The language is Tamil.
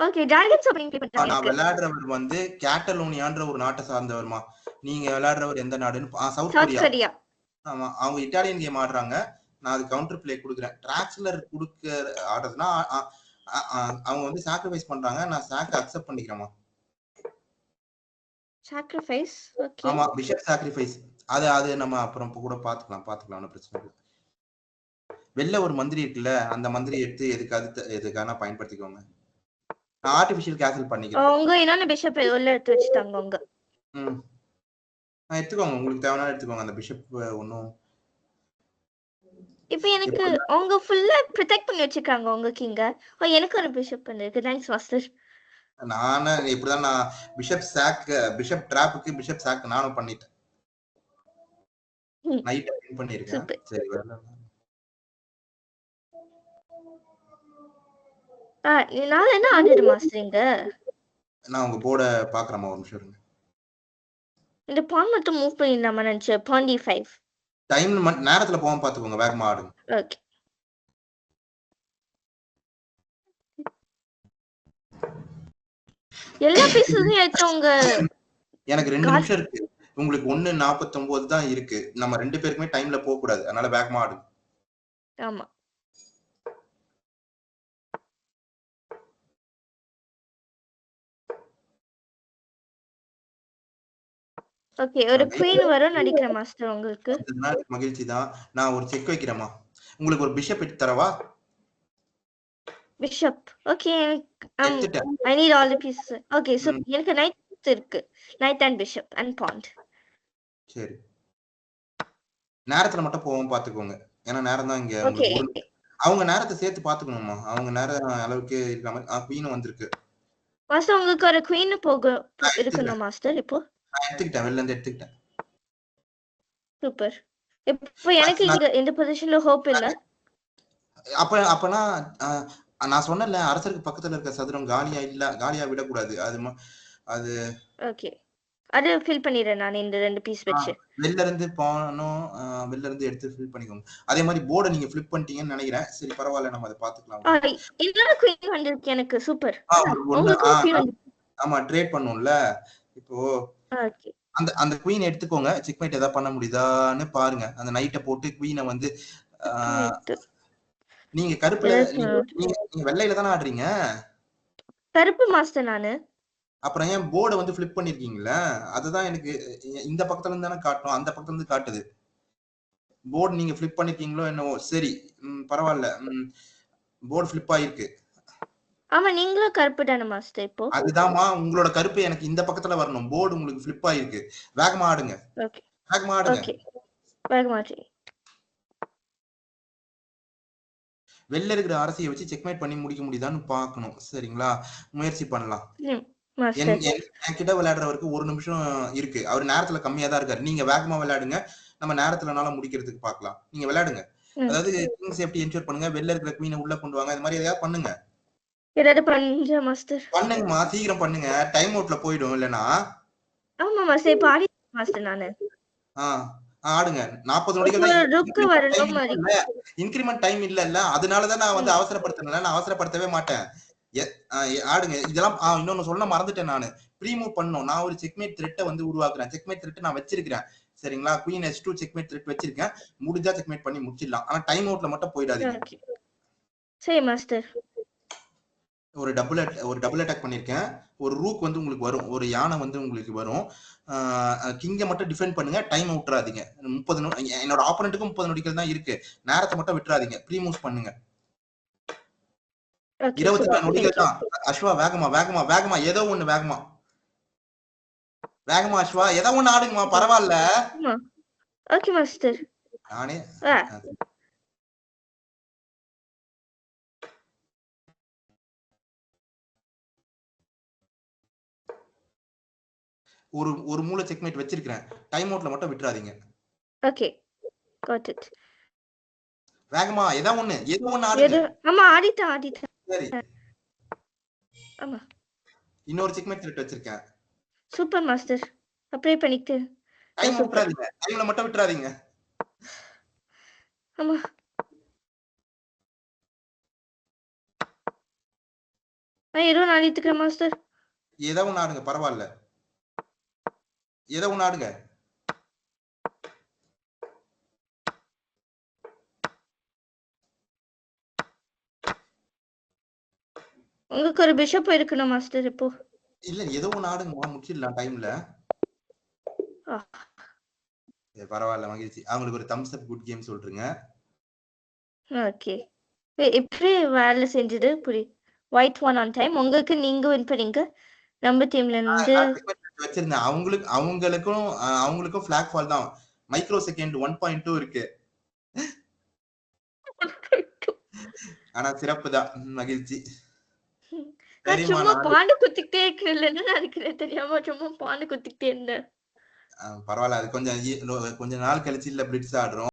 ஓகே டிராகன்ஸ் பண்றாங்க நான் விளையாடுறவர் வந்து கேட்டலோனியான்ற ஒரு நாட்டை சார்ந்தவர்மா. நீங்க விளையாடுறவர் எந்த நாடுன்னு சவுத் கொரியா ஆமா அவங்க இட்டாலியன் கேம் ஆடுறாங்க. நான் அது கவுண்டர் பிளே கொடுக்குறேன். டிராக்ஸ்லர் கொடுக்க ஆடுறதுன்னா ஆ, ஆ, ஆ, அவங்க வந்து சாக்ரிஃபைஸ் பண்றாங்க. நான் சாக் அக்செப்ட் பண்ணிக்கிறேமா சாக்ரிஃபைஸ் ஓகே ஆமா பிஷப் சாக்ரிஃபைஸ் அது அது நம்ம அப்புறம் கூட பாத்துக்கலாம் பாத்துக்கலாம். பிரச்சனை இல்லை. வெளில ஒரு மந்திரி இருக்குல்ல அந்த மந்திரி எடுத்து எதுக்காவது எதுக்கான பயன்படுத்திக்கோங்க. நான் ஆர்டிபிஷியல் கேன்சல் பண்ணிக்கிறேன். உங்க இன்னொன்னு பிஷப் உள்ள எடுத்து வச்சுட்டாங்க உங்க? ம். எடுத்துக்கோங்க. உங்களுக்கு தேவையான எடுத்துக்கோங்க. அந்த பிஷப் ஒன்றும் இப்போ எனக்கு அவங்க ஃபுல்லா ப்ரொடெக்ட் பண்ணி வச்சிருக்காங்க உங்க கிங்க ஓ எனக்கு ஒரு பிஷப் இருக்கு தேங்க்ஸ் மாஸ்டர் நானே இப்படிதான் நான் பிஷப் சாக் பிஷப் டிராப்புக்கு பிஷப் சாக் நானும் பண்ணிட்டேன். நைட் பண்ணிருக்கேன். சரி வரல நான் என்ன மாஸ்டர் இங்க? நான் உங்க போர்டை பாக்குறேம்மா ஒரு நிமிஷம் இந்த பான் மட்டும் மூவ் பண்ணிடலாமா நினைச்சேன் பாண்டி ஃபைவ் டைம் நேரத்துல போகாம பாத்துக்கோங்க வேகமா ஆடுங்க ஓகே. எல்லா பீஸஸையும் எடுத்து உங்க எனக்கு ரெண்டு. நிமிஷம் இருக்கு. உங்களுக்கு ஒண்ணு நாற்பத்தொன்பது தான் இருக்கு. நம்ம ரெண்டு பேருக்குமே டைம்ல போக கூடாது அதனால வேகமா ஆடுங்க ஆமா. ஓகே ஒரு குயின் வரும் நினைக்கிறேன் மாஸ்டர் உங்களுக்கு. மகிழ்ச்சி தான் நான் ஒரு செக் வைக்கிறேம்மா. உங்களுக்கு ஒரு பிஷப் எடுத்து தரவா? Bishop okay I need all the pieces okay so. எனக்கு நைட் இருக்கு. Knight and bishop and pawn சரி. நேரத்துல மட்டும் போவோம் பாத்துக்கோங்க. ஏன்னா நேரம் தான் இங்க அவங்க நேரத்தை சேர்த்து பாத்துக்கணுமா அவங்க நேரம் அளவுக்கு மாதிரி குயினும் வந்திருக்கு. மாஸ்டர் உங்களுக்கு ஒரு குயின் போக இருக்கணும் மாஸ்டர் இப்போ. நான் எடுத்துக்கிட்டேன் வெளில இருந்து எடுத்துக்கிட்டேன். சூப்பர். இப்போ எனக்கு இந்த பொசிஷன்ல ஹோப் இல்ல. அப்ப அப்பனா நான் சொன்னேன்ல அரசருக்கு பக்கத்துல இருக்க சதுரம் காலியா இல்ல காலியா விடக்கூடாது. அது ம- அது ஓகே அது ஃபில் பண்ணிடுறேன் நான் இந்த ரெண்டு பீஸ் வச்சு. வெளில இருந்து போனோம் வெளில இருந்து எடுத்து ஃபில் பண்ணிக்கோங்க. அதே மாதிரி போர்டை நீங்க ஃபிளிப் பண்ணிட்டீங்கன்னு நினைக்கிறேன். சரி பரவாயில்ல நம்ம அதை பாத்துக்கலாம் இன்னொரு குயின் வந்திருக்கு எனக்கு சூப்பர். ஆமா ட்ரேட் பண்ணும்ல இப்போ அந்த அந்த குயின் எடுத்துக்கோங்க. செக்மேட் ஏதாவது பண்ண முடியுதான்னு பாருங்க. அந்த நைட்டை போட்டு குயினை வந்து நீங்க கருப்புல நீங்க வெள்ளையில தானே ஆடுறீங்க? கருப்பு மாஸ்டர் நானு. அப்புறம் ஏன் போர்டை வந்து ஃபிளிப் பண்ணிருக்கீங்களா அதுதான் எனக்கு இந்த பக்கத்துல இருந்து தானே காட்டும் அந்த பக்கத்துல இருந்து காட்டுது. போர்டு நீங்க ஃபிளிப் பண்ணிருக்கீங்களோ என்னவோ. சரி. பரவாயில்ல. போர்டு ஃபிளிப் ஆயிருக்கு. ஆமா நீங்களும் கருப்பு தானே மாஸ்டர் இப்போ? அதுதாம்மா உங்களோட கருப்பு எனக்கு இந்த பக்கத்துல வரணும். போர்டு உங்களுக்கு ஃபிளிப் ஆயிருக்கு. வேகமா ஆடுங்க ஓகே வேகமா ஆடுங்க ஓகே வேக மாட்டேன் வெளில இருக்கிற அரசியை வச்சு செக்மேட் பண்ணி முடிக்க முடியுதான்னு பார்க்கணும். சரிங்களா? முயற்சி பண்ணலாம். என்கிட்ட விளையாடுறவருக்கு ஒரு நிமிஷம் இருக்கு. அவர் நேரத்துல கம்மியா தான் இருக்காரு. நீங்க வேகமா விளையாடுங்க. நம்ம நேரத்துலனால முடிக்கிறதுக்கு பார்க்கலாம். நீங்க விளையாடுங்க. அதாவது சேஃப்டி என்ஷூர் பண்ணுங்க. வெளில இருக்கிற குவீனை உள்ள கொண்டு வாங்க. இந்த மாதிரி எதையாவது பண்ணுங்க. ஏதாவது பண்ற மாஸ்டர் பண்ணுங்கம்மா சீக்கிரம் பண்ணுங்க. டைம் அவுட்ல போயிடும் இல்லைன்னா. ஆமா மாஸ்டர் இப்போ ஆடி மாஸ்டர் நானு. ஆ ஆடுங்க. நாற்பது நொடிகள் இன்கிரிமெண்ட் டைம் இல்ல. இல்ல அதனாலதான் நான் வந்து அவசரப்படுத்தினேன் நான் அவசரப்படுத்தவே மாட்டேன். ஆடுங்க. இதெல்லாம் இன்னொன்னு சொல்ல மறந்துட்டேன் நானு. ப்ரீமூவ் பண்ணணும். நான் ஒரு செக்மேட் த்ரெட்டை வந்து உருவாக்குறேன். செக்மேட் த்ரெட் நான் வச்சிருக்கிறேன். சரிங்களா? Queen S two checkmate threat வச்சிருக்கேன். முடிஞ்சா செக்மேட் பண்ணி முடிச்சிடலாம். ஆனா டைம் அவுட்ல மட்டும் போயிடாதீங்க. ஓகே சரி மாஸ்டர் ஒரு டபுள் ஒரு டபுள் அட்டாக் பண்ணிருக்கேன். ஒரு ரூக் வந்து உங்களுக்கு வரும். ஒரு யானை வந்து உங்களுக்கு வரும். கிங்க மட்டும் டிஃபெண்ட் பண்ணுங்க. டைம் விட்டுறாதீங்க. முப்பது நொ- என்னோட ஆப்போனண்ட்டுக்கும் முப்பது நொடிகள் தான் இருக்கு. நேரத்தை மட்டும் விட்டுறாதீங்க. ப்ரீமூவ் பண்ணுங்க. ஓகே இருபத்தி நாலு நொடிகள் தான். அஸ்வா வேகமா வேகமா வேகமா. ஏதோ ஒண்ணு வேகமா. வேகமா அஸ்வா. ஏதோ ஒண்ணு ஆடுங்கம்மா. பரவாயில்ல. ஓகே மாஸ்டர் நானே ஒரு ஒரு மூளை செக்மேட் வச்சிருக்கிறேன். டைம் அவுட்ல மட்டும் விட்டுறாதீங்க. ஓகே காட் இட் வேகமா ஏதோ ஒண்ணு ஏதோ ஒண்ணு ஆடுங்க. ஆமா ஆடிட்டேன் ஆடிட்டேன் சரி. ஆமா. இன்னொரு செக்மேட் த்ரெட் வச்சிருக்கேன். சூப்பர் மாஸ்டர் அப்ளை பண்ணிட்டு. டைம். விட்டுறாதீங்க. டைம்ல மட்டும் விட்டுறாதீங்க. ஆமா. நான் ஏதோ நான் எடுத்துக்கிறேன் மாஸ்டர் ஏதோ ஒண்ணு ஆடுங்க பரவாயில்ல. ஏதோ ஒண்ணு ஆடுங்க உங்களுக்கு ஒரு பிஷப் இருக்கணும் மாஸ்டர் இப்போ. இல்ல ஏதோ ஆடுங்கம்மா முடிச்சிடலாம் டைம்ல. பரவாயில்ல மகிழ்ச்சி. அவங்களுக்கு ஒரு தம்ஸ் அப் குட் கேம் சொல்றீங்க ஓகே. எப்படி வேலை செஞ்சது புரி ஒயிட் ஒன் ஆன் டைம் உங்களுக்கு நீங்க வின் பண்ணீங்க. நம்ம டீம்ல இருந்து வச்சிருந்தேன். அவங்களுக்கு அவங்களுக்கும் அவங்களுக்கும் பிளாக் ஃபால் தான் micro second one point two இருக்கு. ஆனா சிறப்பு தான். மகிழ்ச்சி. சும்மா பாண்டு குத்திக்கிட்டே இருக்கிறேன் நினைக்கிறேன். தெரியாம சும்மா பாண்டு குத்திக்கிட்டே இருந்தேன். பரவாயில்ல. அது கொஞ்சம் கொஞ்ச நாள் கழிச்சு இல்ல பிளிட்ஸ் ஆடுறோம்.